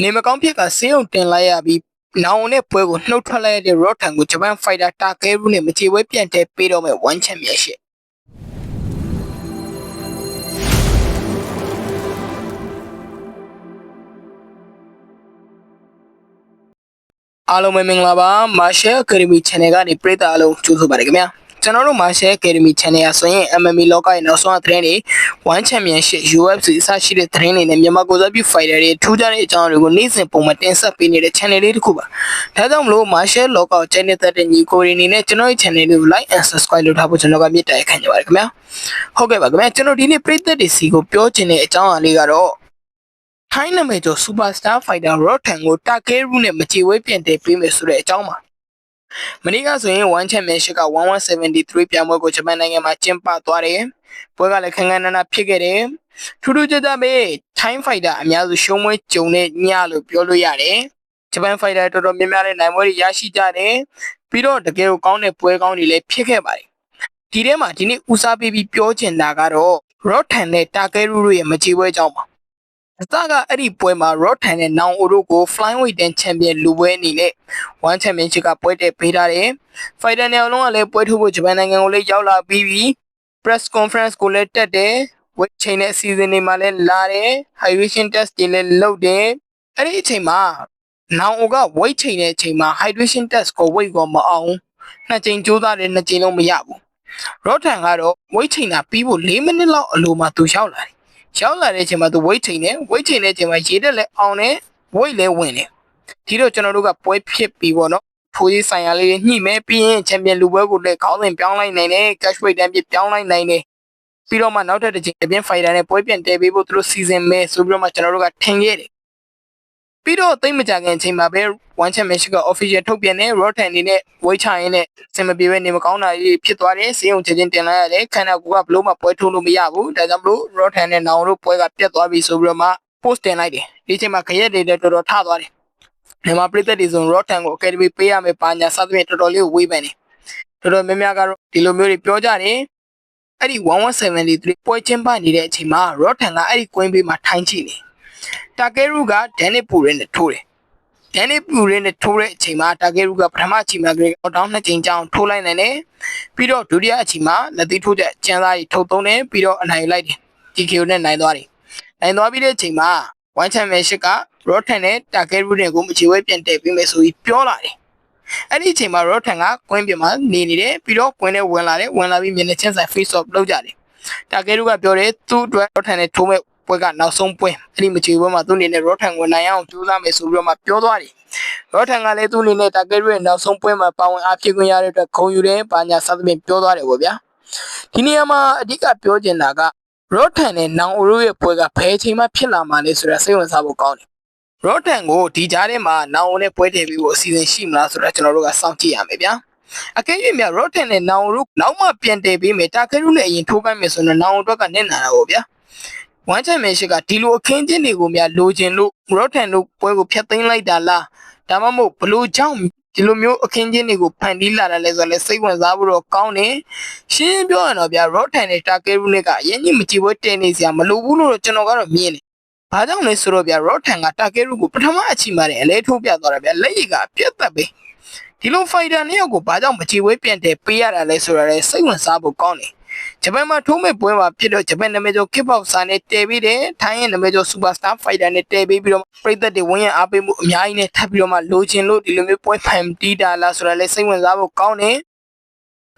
နေမကောင်းဖြစ်ကဆေးရုံတင်လိုက်ရပြီးနောင်နဲ့ပွဲကိုနှုတ်ထွက်လိုက်ရတဲ့ Rotan ကိုဂျပန်ဖိုက်တာတာကဲရုနဲ့မချေပွဲပြန်တဲ့ပေးတော့မဲ့ One Championship အားလုံးပဲမင်္ဂလာပါ Martial Academy Channel ကနေပရိသတ်အားလုံးကြိုဆိုပါရစေခင်ဗျာ ကျွန်တော်တို့ Martial Academy Channel အဆိုရင် MMA လောကရဲ့နောက်ဆုံးသတင်းတွေ One Championship UFC အစရှိတဲ့သတင်းတွေနဲ့မြန်မာကိုယ်စားပြု fighter တွေထူးခြားတဲ့အကြောင်းတွေကိုနေ့စဉ်ပုံမှန်တင်ဆက်ပေးနေတဲ့ channel လေးတစ်ခုပါဒါကြောင့်မလို့ Martial လောကကိုကျင်းနေတဲ့ညီကိုတွေအနေနဲ့ကျွန်တော်ရဲ့ channel လေးကို like and subscribe လုပ်ထားဖို့ကျွန်တော်ကမြစ်တာရက်ခံကြပါတယ်ခင်ဗျာဟုတ်ကဲ့ပါခင်ဗျာကျွန်တော်ဒီနေ့ပရိသတ်တွေစီကိုပြောချင်တဲ့အကြောင်းအရာလေးကတော့ထိုင်းနာမည်ကျော် Superstar Fighter Rotan ကိုတာကဲရုနဲ့မချေဝဲပြန်တည်ပေးမယ်ဆိုတဲ့အကြောင်းပါ မနေ့ကဆိုရင်1 championship က1173ပြိုင်ပွဲကိုဂျပန်နိုင်ငံမှာကျင်းပသွားတယ်။ပွဲကလည်းခန်းခန်းနာနာဖြစ်ခဲ့တယ်။ထူးထူးခြားခြားပဲထိုင်း fighter အများစုရှုံးပွဲကြုံတဲ့ညလို့ပြောလို့ရတယ်။ဂျပန် fighter တော်တော်များများလည်းနိုင်ပွဲတွေရရှိကြတယ်။ပြီးတော့တကယ်ကိုကောင်းတဲ့ပွဲကောင်းတွေလည်းဖြစ်ခဲ့ပါတယ်။ဒီထဲမှာဒီနေ့ဦးစားပေးပြီးပြောချင်တာကတော့ Rotan နဲ့ Takeru တို့ရဲ့မချေပွဲကြောင်းပါ။ အစကအဲ့ဒီပွဲမှာ Rotan နဲ့ Noun Oro ကို Flyweight တန် Champion လူပွဲအနေနဲ့ One Championship ကပွဲတက်ပေးထားတယ်။ Fighter နေအောင်လုံးကလည်းပွဲထုတ်ဖို့ဂျပန်နိုင်ငံကိုလည်းရောက်လာပြီးပြီ။ Press Conference ကိုလည်းတက်တယ်။ weight ချိန်တဲ့အစီအစဉ်တွေမှာလည်းလာတယ်။ Hydration test တွေလည်းလုပ်တယ်။အဲ့ဒီအချိန်မှာ Noun Oro က weight ချိန်တဲ့အချိန်မှာ Hydration test ကို weight ကိုမအောင်။နှစ်ချိန်ကြိုးစားတယ်နှစ်ချိန်လုံးမရဘူး။ Rotan ကတော့ weight ချိန်တာပြီးဖို့၄မိနစ်လောက်အလိုမှာသူရောက်လာတယ်။ ရောက်လာတဲ့အချိန်မှာသူ weight ချိန်တယ် weight ချိန်တဲ့အချိန်မှာရေတက်လည်းအောင်တယ် weight လည်းဝင်တယ်ဒီတော့ကျွန်တော်တို့ကပွဲဖြစ်ပြီးပေါ့နော်ဖိုးကြီးဆိုင်ရာလေးတွေညှိမဲပြီးရင်ချန်ပီယံလူပွဲကိုလည်းခေါင်းစဉ်ပြောင်းလိုက်နိုင်တယ် cash weight တန်းပြပြောင်းလိုက်နိုင်တယ်ပြီးတော့မှနောက်ထပ်တစ်ချိန်အပြင် fighter နဲ့ပွဲပြန်တည်ပေးဖို့သူတို့စီစဉ်မဲဆိုပြီးတော့မှကျွန်တော်တို့ကထင်ခဲ့တယ် ပြီးတော့တိတ်မကြခင်အချိန်မှာပဲ one championship က official ထုတ်ပြန်တယ် rotan အနေနဲ့ဝိတ်ချရင်းနဲ့စင်မပြေပဲနေမကောင်းတာကြီးဖြစ်သွားတယ်စေယုံချင်းချင်းတင်လိုက်ရတယ်ခန္ဓာကိုယ်ကဘလို့မှပွဲထုတ်လို့မရဘူးဒါကြောင့်မလို့ rotan နဲ့နောင်တို့ပွဲကပြတ်သွားပြီဆိုပြီးတော့မှ post တင်လိုက်တယ်ဒီချိန်မှာခရက်တွေလည်းတော်တော်ထသွားတယ်မြန်မာပြည်သက်တွေဆို rotan ကို academy ပေးရမယ်ပါညာစသဖြင့်တော်တော်လေးဝေးပန်တယ်တော်တော်များများကတော့ဒီလိုမျိုးတွေပြောကြတယ်အဲ့ဒီ1173ပွဲချင်းပနေတဲ့အချိန်မှာ rotan ကအဲ့ဒီကွင်းဘေးမှာထိုင်းကြည့်နေတာ ကဲရုကဒန်နစ်ပူရဲနဲ့ထိုးတယ်ဒန်နစ်ပူရဲနဲ့ထိုးတဲ့အချိန်မှာတာကဲရုကပထမအချိန်မှာဂရေအောက်တောင်းနှစ်ချိန်ကြောင်းထိုးလိုက်နိုင်တယ်ပြီးတော့ဒုတိယအချိန်မှာလက်သီးထိုးချက်ကျန်းသားကြီးထုတ်သုံးတယ်ပြီးတော့အနိုင်ယူလိုက်တယ် TKO နဲ့နိုင်သွားတယ်နိုင်သွားပြီးတဲ့အချိန်မှာ one championship က Rotan နဲ့ Takeru တွေကိုမချေဝဲပြန်တည်ပြီးမယ်ဆိုပြီးပြောလာတယ်အဲ့ဒီအချိန်မှာ Rotan ကကွင်းပြင်မှာနေနေတယ်ပြီးတော့ကွင်းထဲဝင်လာတယ်ဝင်လာပြီးမျက်နှာချင်းဆိုင် face off လုပ်ကြတယ် Takeru ကပြောတယ်သူ့အတွက် Rotan နဲ့ထိုးမဲ့ ပွဲကနောက်ဆုံးပွဲအဲ့ဒီမချေပွဲမှာသူ့အနေနဲ့ Rotan ကိုနိုင်အောင်ကြိုးစားမယ်ဆိုပြီးတော့မှပြောသွားတယ် Rotan ကလည်းသူ့အနေနဲ့ Takeru ရဲ့နောက်ဆုံးပွဲမှာပါဝင်အားဖြည့်ခွင့်ရတဲ့အတွက်ခုံယူတယ်။ဘာညာစသဖြင့်ပြောသွားတယ်ပေါ့ဗျာ။ဒီနေရာမှာအဓိကပြောချင်တာက Rotan နဲ့ Noun Oro ရဲ့ပွဲကဘယ်အချိန်မှဖြစ်လာမှာလဲဆိုတာစိတ်ဝင်စားဖို့ကောင်းတယ်။ Rotan ကိုဒီကြားထဲမှာ Noun Oro နဲ့ပွဲတည်ပြီးဖို့အစီအစဉ်ရှိမလားဆိုတာကျွန်တော်တို့ကစောင့်ကြည့်ရမယ်ဗျာ။အကယ်၍များ Rotan နဲ့ Noun Oro နောက်မှပြန်တည်ပြီးမယ် Takeru နဲ့အရင်ထိုးခိုင်းမယ်ဆိုတော့ Noun Oro ကနစ်နာတာပေါ့ဗျာ။ One Championship ကဒီလိုအခင်းချင်းတွေကိုများလိုချင်လို့ Rotan တို့ပွဲကိုဖျက်သိမ်းလိုက်တာလားဒါမှမဟုတ်ဘလို့ကြောင့်ဒီလိုမျိုးအခင်းချင်းတွေကိုဖန်တီးလာတာလဲဆိုတော့လဲစိတ်ဝင်စားဖို့တော့ကောင်းတယ်ရှင်းပြောရတော့ဗျာ Rotan နဲ့ Takeru နဲ့ကအရင်ကြီးမကြည့်ပွဲတင်နေစရာမလိုဘူးလို့တော့ကျွန်တော်ကတော့မြင်တယ်ဘာကြောင့်လဲဆိုတော့ဗျာ Rotan က Takeru ကိုပထမအချိန်မှာလည်းအလဲထိုးပြသွားတာဗျာလက်ရည်ကပြတ်သက်ပဲဒီလို fighter နှစ်ယောက်ကိုဘာကြောင့်မကြည့်ပွဲပြန်တယ်ပေးရတာလဲဆိုတော့လဲစိတ်ဝင်စားဖို့ကောင်းတယ် ဂျပန်မှာထိုးမဲ့ပွဲမှာဖြစ်တော့ဂျပန်နာမည်ကျော် kickboxer နဲ့တည်ပြီးတယ်ထိုင်းရဲ့နာမည်ကျော် superstar fighter နဲ့တည်ပြီးပြီးတော့ပြည်သက်တွေဝင်းရအားပေးမှုအများကြီးနဲ့ထပ်ပြီးတော့မှလိုချင်လို့ဒီလိုမျိုးပွဲဖန်တီးတာလားဆိုတာလဲစိတ်ဝင်စားဖို့ကောင်းတယ်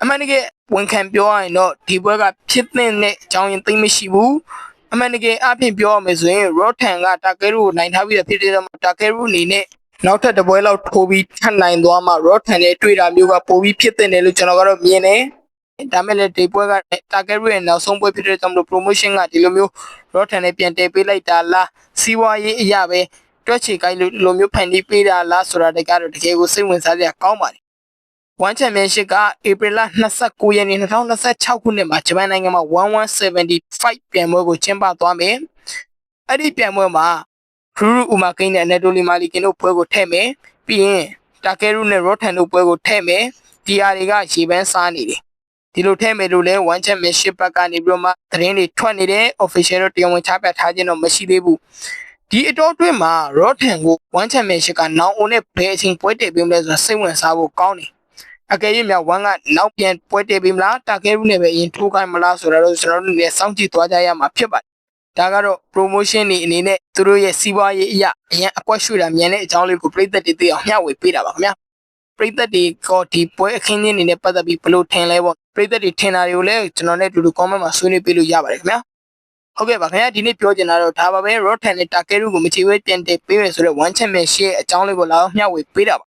အမှန်တကယ်ဝန်ခံပြောရရင်တော့ဒီပွဲကဖြစ်တဲ့အကြောင်းရင်သိမရှိဘူးအမှန်တကယ်အဖြစ်ပြောရမယ်ဆိုရင် Rotan က Takeru ကိုနိုင်ထားပြီးတဲ့ဖြစ်တဲ့တော့ Takeru အနေနဲ့နောက်ထပ်တစ်ပွဲလောက်ထိုးပြီးထပ်နိုင်သွားမှ Rotan နဲ့တွေ့တာမျိုးကပိုပြီးဖြစ်တဲ့လို့ကျွန်တော်ကတော့မြင်တယ် ဒါမဲ့လည်းဒီပွဲက target ရဲ့နောက်ဆုံးပွဲဖြစ်တဲ့ကြောင့်မလို့ promotion ကဒီလိုမျိုး Rotan နဲ့ပြန်တည်ပေးလိုက်တာလားစီးပွားရေးအရာပဲတွက်ချေကိုင်းလိုမျိုးဖန်တီးပေးတာလားဆိုတာတကတော့တကယ်ကိုစိတ်ဝင်စားစရာကောင်းပါတယ် One Championship ကဧပြီလ29ရက်နေ့2026ခုနှစ်မှာဂျပန်နိုင်ငံမှာ1175ပြိုင်ပွဲကိုကျင်းပသွားမယ်။အဲ့ဒီပြိုင်ပွဲမှာရူရူဥမာကိန်းနဲ့အနတိုလီမာလီကင်တို့ပွဲကိုထည့်မယ်။ပြီးရင်တာကဲရုနဲ့ရော့ထန်တို့ပွဲကိုထည့်မယ်။ဒီဟာတွေကရေပန်းစားနေတယ် ဒီလိုထဲမဲ့လို့လဲ one championship ဘက်ကနေပြီးတော့မှသတင်းတွေထွက်နေတယ် official တော့တရားဝင်ချပြထားခြင်းတော့မရှိသေးဘူးဒီဒီအတော်အတွင်းမှာရော့ထန်ကိုဝမ်ချန်ပီယံရှစ်ကနောင်အိုနဲ့ဘယ်အချိန်ပွဲတည်ပြီးမလဲဆိုတာစိတ်ဝင်စားဖို့ကောင်းတယ်အကယ်၍များဝမ်ကနောက်ပြန်ပွဲတည်ပြီးမလားတာကဲရူနဲ့ပဲအရင်ထိုးခိုင်းမလားဆိုတာတော့ကျွန်တော်တို့လည်းစောင့်ကြည့်သွားကြရမှာဖြစ်ပါတယ်ဒါကတော့ promotion တွေအနေနဲ့သူတို့ရဲ့စီးပွားရေးအရာအရင်အကွက်ရွှေ့တာမြန်တဲ့အကြောင်းလေးကိုပြည်သက်တွေသိအောင်မျှဝေပေးတာပါခင်ဗျာ ပြည်သက်တွေကဒီပွဲအခင်းချင်းတွေနဲ့ပတ်သက်ပြီးဘယ်လိုထင်လဲပေါ့ပြည်သက်တွေထင်တာတွေကိုလည်းကျွန်တော်နဲ့အတူတူ comment မှာဆွေးနွေးပေးလို့ရပါတယ်ခင်ဗျာဟုတ်ကဲ့ပါခင်ဗျာဒီနေ့ပြောချင်တာတော့ဒါပါပဲ Rotten နဲ့ Takeru ကိုမချေဝဲပြန်တက်ပေးမယ်ဆိုတော့ One Champion ရှေ့အကြောင်းလေးကိုလာအောင်မျှဝေပေးတာပါ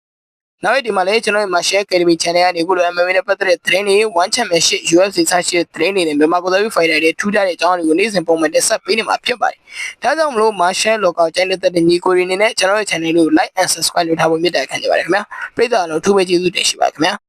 နောက်ရက်ဒီမှာလည်းကျွန်တော်ရဲ့ Marshall Academy Channel ကနေခုလို MMA နဲ့ပတ်သက်တဲ့သတင်းတွေ One Champion ရှေ့ UFC ဆရှိတဲ့သတင်းတွေနဲ့မြန်မာကိုယ်စားပြု fighter တွေထူးခြားတဲ့အကြောင်းတွေကိုနေ့စဉ်ပုံမှန်တက်ဆက်ပေးနေမှာဖြစ်ပါတယ်ဒါကြောင့်မလို့ Marshall လောကောက်ကျန်တဲ့ညီကိုတွေအနေနဲ့ကျွန်တော်ရဲ့ channel ကို like and subscribe လုပ်ထားဖို့မြတ်တာခံကြပါတယ်ခင်ဗျာပရိသတ်အားလုံးထူးပဲကျေးဇူးတင်ရှိပါခင်ဗျာ